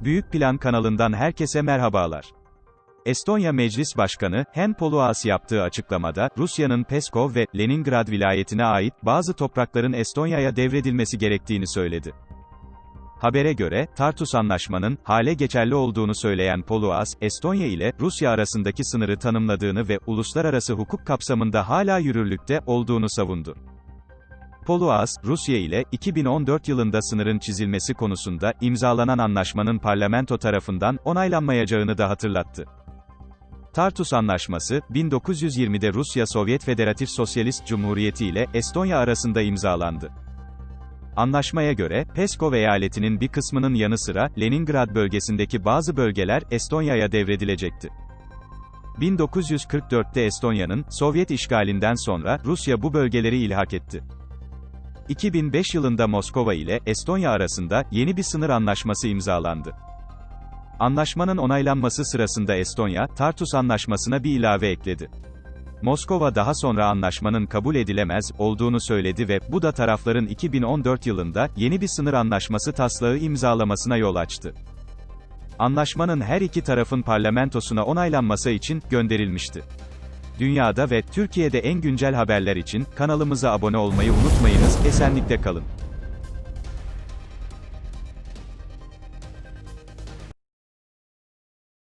Büyük Plan kanalından herkese merhabalar. Estonya Meclis Başkanı, Hen Poluas yaptığı açıklamada, Rusya'nın Peskov ve Leningrad vilayetine ait bazı toprakların Estonya'ya devredilmesi gerektiğini söyledi. Habere göre, Tartus Anlaşmanın, hale geçerli olduğunu söyleyen Poluas, Estonya ile Rusya arasındaki sınırı tanımladığını ve uluslararası hukuk kapsamında hala yürürlükte olduğunu savundu. Poluas, Rusya ile 2014 yılında sınırın çizilmesi konusunda imzalanan anlaşmanın parlamento tarafından onaylanmayacağını da hatırlattı. Tartus Anlaşması, 1920'de Rusya Sovyet Federatif Sosyalist Cumhuriyeti ile Estonya arasında imzalandı. Anlaşmaya göre, Peskov eyaletinin bir kısmının yanı sıra, Leningrad bölgesindeki bazı bölgeler, Estonya'ya devredilecekti. 1944'te Estonya'nın, Sovyet işgalinden sonra, Rusya bu bölgeleri ilhak etti. 2005 yılında Moskova ile Estonya arasında yeni bir sınır anlaşması imzalandı. Anlaşmanın onaylanması sırasında Estonya, Tartus Anlaşması'na bir ilave ekledi. Moskova daha sonra anlaşmanın kabul edilemez olduğunu söyledi ve bu da tarafların 2014 yılında yeni bir sınır anlaşması taslağı imzalamasına yol açtı. Anlaşmanın her iki tarafın parlamentosuna onaylanması için gönderilmişti. Dünyada ve Türkiye'de en güncel haberler için kanalımıza abone olmayı unutmayınız. Esenlikte kalın.